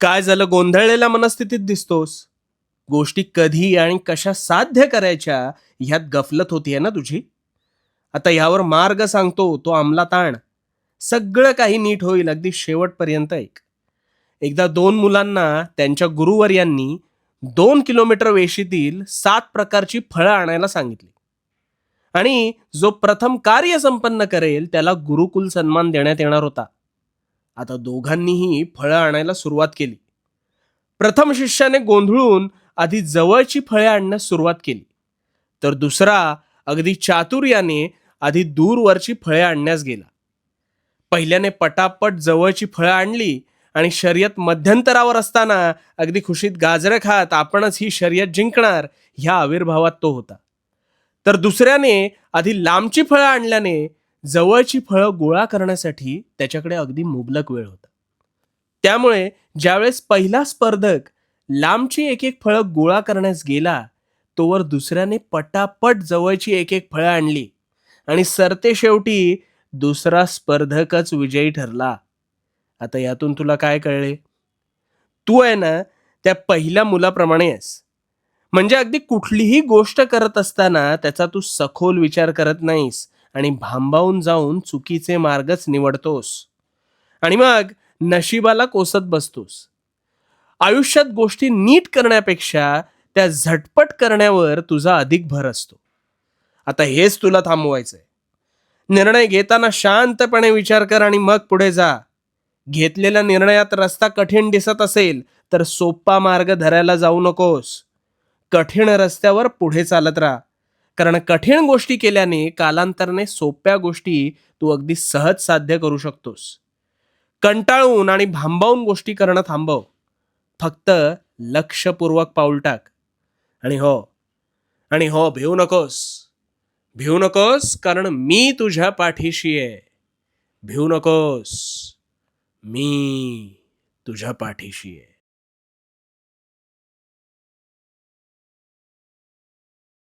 काय झालं? गोंधळलेल्या मनस्थितीत दिसतोस. गोष्टी कधी आणि कशा साध्य करायच्या ह्यात गफलत होतीये ना तुझी? आता ह्यावर मार्ग सांगतो तो अंमलात आण सगळं काही नीट होईल अगदी शेवटपर्यंत ऐक एकदा दोन मुलांना त्यांच्या गुरुवर्यांनी दोन किलोमीटर वेशीतील सात प्रकारची फळं आणायला सांगितली. आणि जो प्रथम कार्य संपन्न करेल त्याला गुरुकुल सन्मान देण्यात येणार होता. आता दोघांनीही फळं आणायला सुरुवात केली. प्रथम शिष्याने गोंधळून आधी जवळची फळे आणण्यास सुरुवात केली. तर दुसरा अगदी चातुर्याने आधी दूरवरची फळे आणण्यास गेला. पहिल्याने पटापट जवळची फळं आणली आणि शर्यत मध्यंतरावर असताना अगदी खुशीत गाजरं खात आपणच ही शर्यत जिंकणार ह्या आविर्भावात तो होता. तर दुसऱ्याने आधी लांबची फळं आणल्याने जवळची फळं गोळा करण्यासाठी त्याच्याकडे अगदी मुबलक वेळ होता. त्यामुळे ज्यावेळेस पहिला स्पर्धक लांबची एक एक फळं गोळा करण्यास गेला तोवर दुसऱ्याने पटापट जवळची एक एक फळं आणली आणि सरते शेवटी दुसरा स्पर्धकच विजयी ठरला. आता यातून तुला काय कळले? तू आहे ना त्या पहिल्या मुलाप्रमाणे आहेस. म्हणजे अगदी कुठलीही गोष्ट करत असताना त्याचा तू सखोल विचार करत नाहीस. आणि भांबावून जाऊन चुकीचे मार्गच निवडतोस. आणि मग नशिबाला कोसत बसतोस. आयुष्यात गोष्टी नीट करण्यापेक्षा त्या झटपट करण्यावर तुझा अधिक भर असतो. आता हेच तुला थांबवायचंय. निर्णय घेताना शांतपणे विचार कर आणि मग पुढे जा. घेतलेल्या निर्णयात रस्ता कठीण दिसत असेल तर सोपा मार्ग धरायला जाऊ नकोस. कठीण रस्त्यावर पुढे चालत राहा. कारण कठीण गोष्टी केल्याने कालांतराने सोप्या गोष्टी तू अगदी सहज साध्य करू शकतोस. कंटाळून आणि भांबावून गोष्टी करणं थांबव. फक्त लक्षपूर्वक पाऊल टाक. आणि हो आणि हो भिवू नकोस. भिवू नकोस कारण मी तुझ्या पाठीशी आहे. भिवू नकोस. मी तुझ्या पाठीशी आहे.